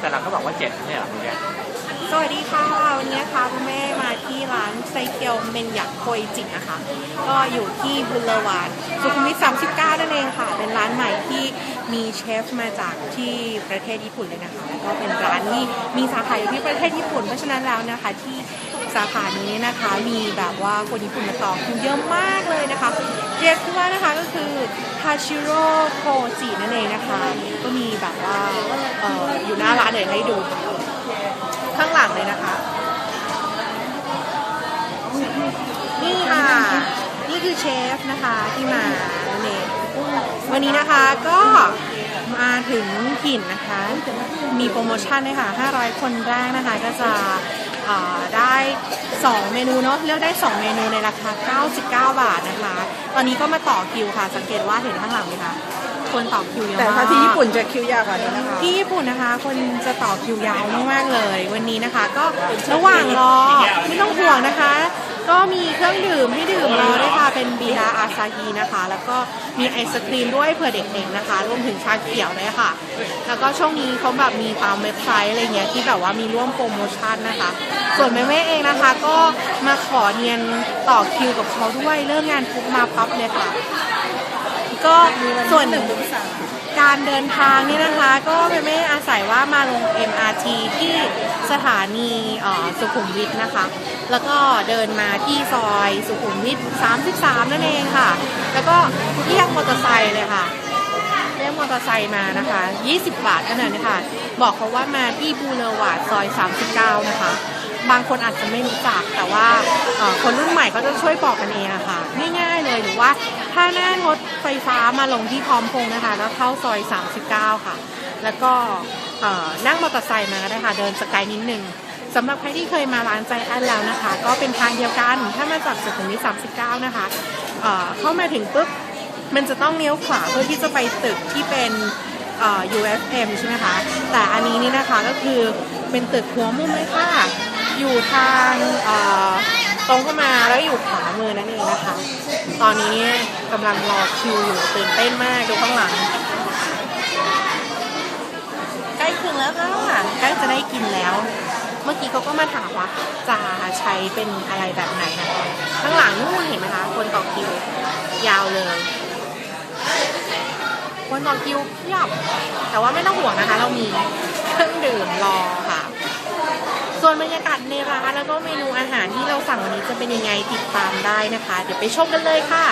แต่เราก็บอกว่าเจ็ดเนี่ยเหรอคุณแกสวัสดีค่ะวันนี้ค่ะคุณแม่มาที่ร้านไซเกียวเมนยักโคยจินะคะ ก็อยู่ที่บุรวานสุขุมวิท39 นั่นเองค่ะ เป็นร้านใหม่ที่มีเชฟมาจากที่ประเทศญี่ปุ่นเลยนะคะ แล้วก็เป็นร้านที่มีสาขาอยู่ที่ประเทศญี่ปุ่น เพราะฉะนั้นแล้วนะคะที่ สาขานี้นะคะมีแบบว่าคนญี่ปุ่นมาต่อคิวเยอะมากเลยนะคะเชฟที่ว่านะคะก็คือทาชิโร่โคจินั่นเองนะคะ ก็มีแบบว่าอออยู่หน้าร้านเดี๋ยให้ดู ข้างหลังเลยนะคะ นี่ค่ะ นี่คือเชฟนะคะที่มานั่นเองวันนี้นะคะก็มาถึงถิ่นนะคะ มีโปรโมชั่นด้วยค่ะ 500 คนแรกนะคะก็จะ ได้ 2 เมนูเนาะเลือกได้ 2 เมนูในราคา 99 บาทนะคะ ตอนนี้ก็มาต่อคิวค่ะ สังเกตว่าเห็นข้างหลังไหมคะคนต่อคิวเยอะมาก แต่ถ้าที่ญี่ปุ่นจะคิวยาวกว่านี้นะคะ ที่ญี่ปุ่นนะคะ คนจะต่อคิวยาวมากๆเลย วันนี้นะคะ ก็ระหว่างรอไม่ต้องห่วงนะคะ ก็มีเครื่องดื่มให้ดื่มรอด้วยค่ะเป็นเบีดาอาซาฮีนะคะ แล้วก็มีไอศครีมด้วยเผื่อเด็กๆนะคะ รวมถึงชาเขียวด้วยค่ะ แล้วก็ช่วงนี้เขาแบบมีตามเว็บไซต์อะไรเงี้ยที่แบบว่ามีร่วมโปรโมชั่นนะคะ ส่วนแม่แม่ๆเองนะคะ ก็มาขอเนียนต่อคิวกับเขาด้วยเริ่มงานปุ๊บมาปั๊บเลยค่ะ ก็ส่วนหนึ่ง การเดินทางนี่นะคะก็ไม่ไม่อาศัยว่ามาลง MRT ที่สถานีสุขุมวิทนะคะ แล้วก็เดินมาที่ซอยสุขุมวิท 33 นั่นเองค่ะ แล้วก็เรียกมอเตอร์ไซค์เลยค่ะเรียกมอเตอร์ไซค์มานะคะ 20 บาทเท่านั้นนะคะบอกเขาว่ามาที่บูเลวาร์ดซอย 39 นะคะ บางคนอาจจะไม่รู้จักแต่ว่าคนรุ่นใหม่ก็จะช่วยบอกกันเองอะค่ะง่ายๆเลย หรือว่าถ้าหน้ารถไฟฟ้ามาลงที่พร้อมพงษ์นะคะ แล้วเข้าซอย 39 ค่ะ แล้วก็เอ่อนั่งมอเตอร์ไซค์มาก็ได้ค่ะ เดินสกายนิดนึงสำหรับใครที่เคยมาร้านใจแอนแล้วนะคะ ก็เป็นทางเดียวกัน ถ้ามาจากสุขุมวิท39 นะคะเอ่อเข้ามาถึงปุ๊บ มันจะต้องเลี้ยวขวาเพื่อที่จะไปตึกที่เป็นเอ่อ UFM ใช่ไหมคะ แต่อันนี้นี่นะคะก็คือเป็นตึกหัวมุมเลยค่ะ อยู่ทางเอ่อ ตรงเข้ามาแล้วอยู่ขวามือนั่นเองนะคะ ตอนนี้เนี่ยกำลังรอคิวอยู่ตื่นเต้นมากดูข้างหลัง ใกล้ถึงแล้วค่ะใกล้จะได้กินแล้ว เมื่อกี้เขาก็มาถามว่าจะใช้เป็นอะไรแบบไหนนะคะข้างหลังนู่นเห็นไหมคะ คนต่อคิว ยาวเลย คนต่อคิวเพียบแต่ว่าไม่ต้องห่วงนะคะ เรามีเครื่องดื่มรอค่ะ ส่วนบรรยากาศในร้านแล้วก็เมนูอาหารที่เราสั่งวันนี้จะเป็นยังไงติดตามได้นะคะ เดี๋ยวไปชมกันเลยค่ะ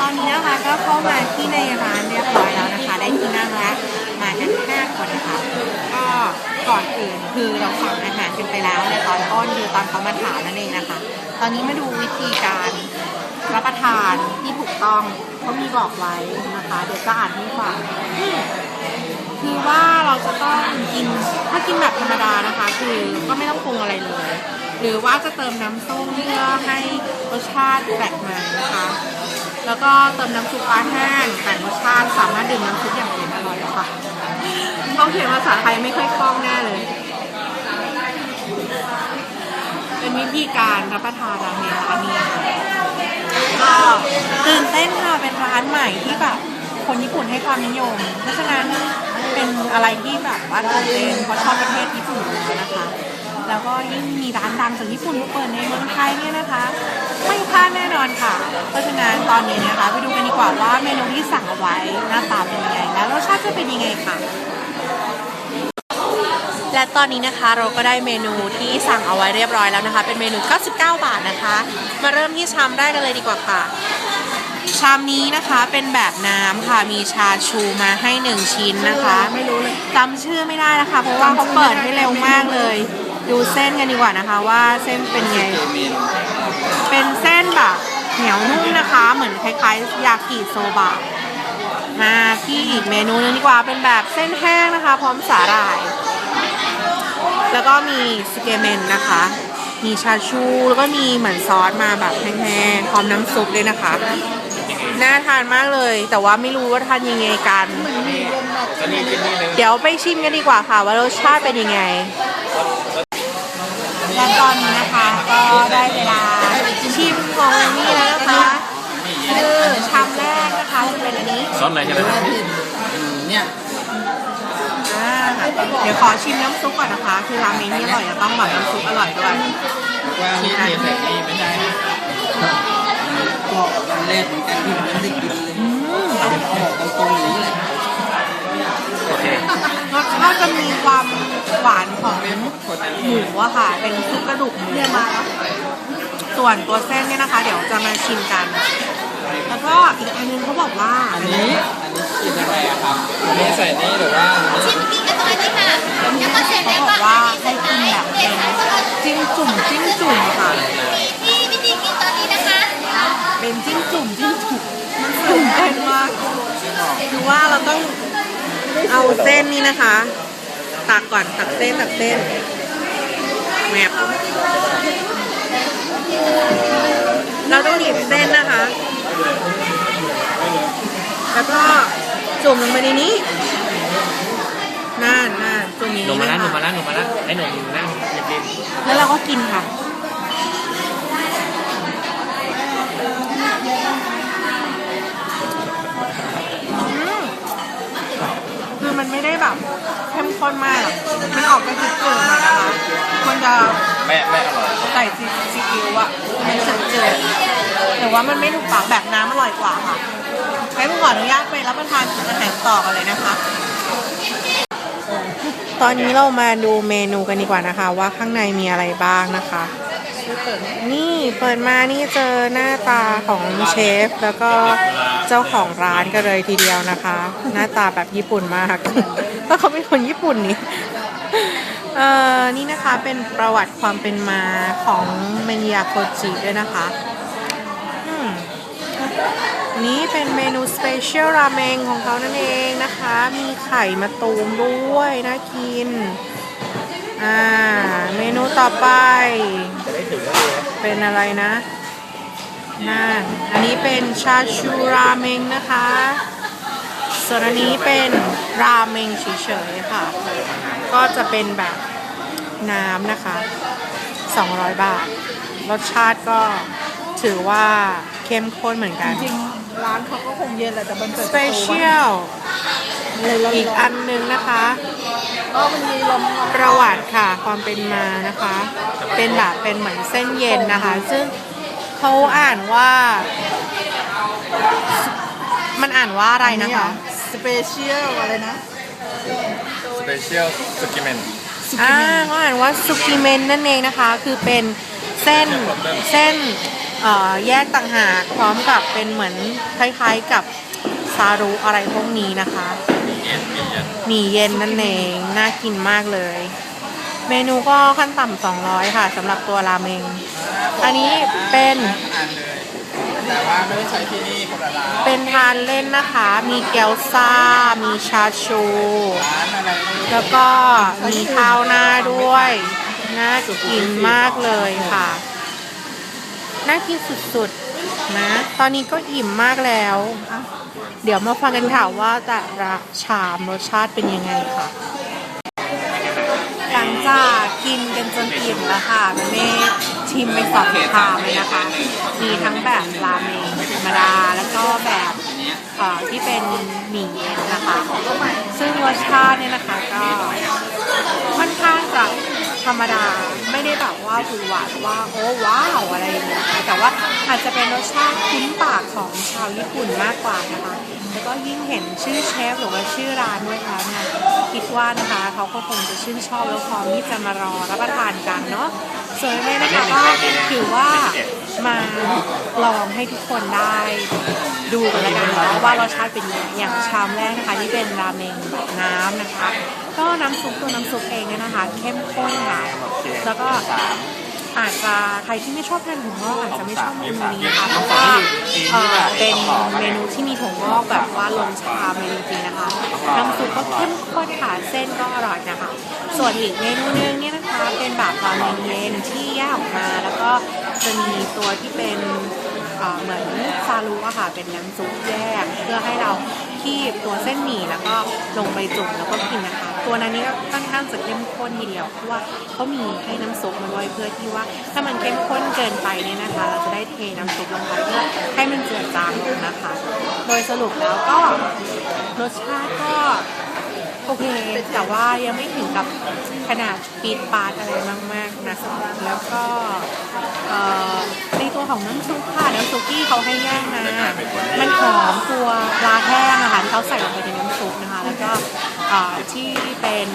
ตอนนี้นะคะก็เข้ามาที่ในร้านเรียบร้อยแล้วนะคะ ได้ที่นั่งแล้วมากันห้าคนนะคะก็ก่อนอื่นคือเราสั่งอาหารกันไปแล้วในตอนต้นคือตอนเขามาถามนั่นเองนะคะ ตอนนี้มาดูวิธีการรับประทานที่ถูกต้องเขามีบอกไว้นะคะ เดี๋ยวจะอ่านให้ฟัง คือว่าเราจะต้องกินถ้ากินแบบธรรมดานะคะ คือก็ไม่ต้องปรุงอะไรเลย หรือว่าจะเติมน้ำส้มเพื่อให้รสชาติแปลกใหม่นะคะ แล้วก็เติมน้ำซุปปลาแห้งแต่รสชาติสามารถดื่มน้ำซุปอย่างอื่นอร่อยค่ะเขาเขียนภาษาไทยไม่ค่อยคล่องแน่เลย เป็นวิธีการรับประทานราเมงร้านนี้ก็ตื่นเต้นค่ะเป็นร้านใหม่ที่แบบ คนญี่ปุ่นให้ความนิยม เพราะฉะนั้นเป็นอะไรที่แบบว่าตื่นเต้นเพราะชอบประเทศญี่ปุ่นอยู่แล้วนะคะ แล้วก็ยิ่งมีร้านดังจากญี่ปุ่นมาเปิดในเมืองไทยเนี่ยนะคะ ไม่พลาดแน่นอนค่ะ เพราะฉะนั้นตอนนี้นะคะไปดูกันดีกว่าว่าเมนูที่สั่งเอาไว้หน้าตาเป็นยังไงแล้วรสชาติจะเป็นยังไงค่ะและตอนนี้นะคะเราก็ได้เมนูที่สั่งเอาไว้เรียบร้อยแล้วนะคะ เป็นเมนู 99 บาทนะคะ มาเริ่มที่ชามแรกกันเลยดีกว่าค่ะ ชามนี้นะคะเป็นแบบน้ำค่ะมีชาชูมาให้หนึ่งชิ้นนะคะไม่รู้เลยจำชื่อไม่ได้นะคะ เพราะว่าเขาเปิดให้เร็วมากเลย ดูเส้นกันดีกว่านะคะ ว่าเส้นเป็นไง เป็นเส้นแบบเหนียวนุ่มนะคะ เหมือนคล้ายๆยากิโซบะมาที่อีกเมนูนึงดีกว่าเป็นแบบเส้นแห้งนะคะ พร้อมสาหร่าย แล้วก็มีสเกเมนนะคะมีชาชู แล้วก็มีเหมือนซอสมาแบบแห้งๆพร้อมน้ำซุปเลยนะคะ น่าทานมากเลย แต่ว่าไม่รู้ว่าทานยังไงกันเดี๋ยวไปชิมกันดีกว่าค่ะ ว่ารสชาติเป็นยังไง และตอนนี้นะคะก็ได้เวลาชิมของนี่แล้วนะคะคือชามแรกนะคะจะเป็นอันนี้ซอสอะไรใช่ไหมเนี่ยเดี๋ยวขอชิมน้ำซุปก่อนนะคะ คือราเมงที่อร่อยจะต้องแบบน้ำซุปอร่อยด้วยว่านี่เทใส่นี่ไม่ใช่นะ ก็วันแรกเหมือนกันที่ผมไม่ได้กินเลยบอกตรงๆอย่างนี้แหละโอเครสชาติจะมีความหวานของหมูอะค่ะ เป็นซุปกระดูกเนี่ยมา ส่วนตัวเส้นเนี่ยนะคะ เดี๋ยวจะมาชิมกัน แล้วก็อีกอันนึงเขาบอกว่า อันนี้อันนี้กินอะไรอะครับอันนี้ใส่นี่หรือว่าอันนี้ค่ะแล้วก็เขาบอกว่าให้กินแบบเป็นจิ้มจุ่มจิ้มจุ่มค่ะ เป็นจิ้มจุ่มจิ้มจุ่มมันตื่นเต้นมาก คือว่าเราต้องเอาเส้นนี้นะคะ ตักก่อนตักเส้นตักเส้นแมบเราต้องหยิบเส้นนะคะ แล้วก็จุ่มลงไปในนี้น่านน่านจุ่มอย่างหนูนี้มานะแล้วหนูคะมาแล้วหนูมาแล้วไอ้หนูนั่งริมแล้วเราก็กินค่ะ มันไม่ได้แบบเข้มข้นมากอะมันออกไปจืดๆหน่อยนะคะมันจะๆแม่แม่อร่อยใส่ซีซีอิ๊วอะมันจืดๆแต่ว่ามันไม่ถูกปากแบบน้ำอร่อยกว่าค่ะให้ผมขออนุญาตไปรับประทานอาหารต่อกันเลยนะคะ ตอนนี้เรามาดูเมนูกันดีกว่านะคะ ว่าข้างในมีอะไรบ้างนะคะ นี่เปิดมานี่เจอหน้าตาของเชฟ แล้วก็เจ้าของร้านกันเลยทีเดียวนะคะ หน้าตาแบบญี่ปุ่นมากเพราะเขาเป็นคนญี่ปุ่นนี่เอ่อนี่นะคะเป็นประวัติความเป็นมาของเมนยาโคจิด้วยนะคะอืมนี่เป็นเมนูสเปเชียลราเมงของเขานั่นเองนะคะ มีไข่มาตูมด้วยน่ากิน อ่า เมนูต่อไป เป็นอะไรนะนั่นอันนี้เป็นชาชูราเมงนะคะ ส่วนอันนี้เป็นราเมงเฉยๆค่ะ ก็จะเป็นแบบน้ำนะคะ 200 บาท รสชาติก็ถือว่าเข้มข้นเหมือนกัน จริงๆ ร้านเขาก็คงเย็นแหละแต่มันเปิดสเปเชียลเลยร้อนๆอีกอันหนึงนะคะ ก็มันมีลมประวัติค่ะความเป็นมานะคะ เป็นแบบเป็นเหมือนเส้นเย็นนะคะ ซึ่งเขาอ่านว่า มันอ่านว่าอะไรนะคะ สเปเชียลอะไรนะ สเปเชียลสกิเมนอ่าเขาอ่านว่าสุกิเมนนั่นเองนะคะ คือเป็นเส้นเส้นเอ่อแยกต่างหากพร้อมกับเป็นเหมือนคล้ายๆกับซารุอะไรพวกนี้นะคะเย็นมีเย็น หมี่เย็นนั่นเอง น่ากินมากเลย เมนูก็ขั้นต่ำ200ค่ะสำหรับตัวราเมง อันนี้เป็นอันเลยแต่ว่าไม่ได้ใช้ที่นี่คนละร้านเป็นทานเล่นนะคะ มีเกี๊ยวซ่า มีชาชู แล้วก็มีข้าวหน้าด้วย น่ากินมากเลยค่ะ น่ากินสุดๆ นะ ตอนนี้ก็อิ่มมากแล้ว เดี๋ยวมาฟังกันค่ะว่าแต่ละชามรสชาติเป็นยังไงค่ะ หลังจากกินกันจนอิ่มแล้วค่ะแม่ชิมไปสองชามเลยนะคะ มีทั้งแบบราเมงธรรมดาแล้วก็แบบที่เป็นหมี่เย็นนะคะ ซึ่งรสชาติเนี่ยนะคะก็ค่อนข้างจะ ธรรมดาไม่ได้แบบว่าหวือหวาว่าโอ้ว้าวอะไรอย่างเงี้ยค่ะแต่ว่าอาจจะเป็นรสชาติคุ้นปากของชาวญี่ปุ่นมากกว่านะคะแล้วก็ยิ่งเห็นชื่อเชฟหรือว่าชื่อร้านด้วยค่ะเนี่ยคิดว่านะคะเขาก็คงจะชื่นชอบแล้วพร้อมที่จะมารอรับประทานกันเนาะส่วนแม่นะคะก็ถือว่ามาลองให้ทุกคนได้ดูกันแล้วกันเนาะว่ารสชาติเป็นยังไงอย่างชามแรกนะคะที่เป็นราเมงแบบน้ำนะคะ ก็น้ำซุปตัวน้ำซุปเองเนี่ยนะคะ เข้มข้นค่ะแล้วก็อาจจะใครที่ไม่ชอบทานถั่วงอกอาจจะไม่ชอบเมนูนี้ค่ะเพราะว่าเอ่อเป็นเมนูที่มีถั่วงอกแบบว่าลงชามเลยจริงๆนะคะน้ำซุปก็เข้มข้นค่ะเส้นก็อร่อยนะคะ ส่วนอีกเมนูนึงเนี่ยนะคะเป็นแบบราเมงเย็นที่แยกออกมา แล้วก็จะมีตัวที่เป็นเอ่อเหมือนซาลูอะค่ะเป็นน้ำซุปแยกเพื่อให้เราคีบตัวเส้นหมี่แล้วก็ลงไปจุ่มแล้วก็กินนะคะ ตัวนั้นนี่ก็ค่อนข้างจะเข้มข้นทีเดียวเพราะว่าเขามีให้น้ำซุปมาด้วยเพื่อที่ว่า ถ้ามันเข้มข้นเกินไปเนี่ยนะคะ เราจะได้เทน้ำซุปลงไปเพื่อให้มันเจือจางลงนะคะ โดยสรุปแล้วก็รสชาติก็โอเค แต่ว่ายังไม่ถึงกับขนาดปีดปาดอะไรมากๆนะคะแล้วก็ในตัวของน้ำซุปค่ะน้ำซุปที่เขาให้แยกมามันหอมตัวปลาแห้งอะค่ะที่เขาใส่ลงไปในน้ำซุปนะคะ แล้วก็ ที่เป็น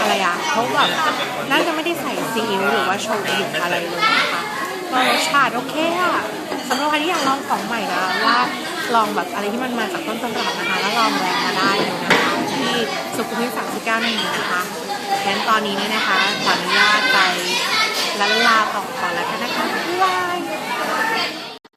อะไรอะเขาแบบน่าจะไม่ได้ใส่ซีอิ๊วหรือว่าโชยุอะไรเลยนะคะก็รสชาติโอเคอะสำหรับใครที่อยากลองของใหม่นะว่าลองแบบอะไรที่มันมาจากต้นตำรับนะคะแล้วลองแวะมาได้เลยนะคะที่สุขุมวิท39นั่นเองนะคะงั้นตอนนี้เนี่ยนะคะขออนุญาตไปลันลาต่อก่อนแล้วกันนะคะบ๊ายบาย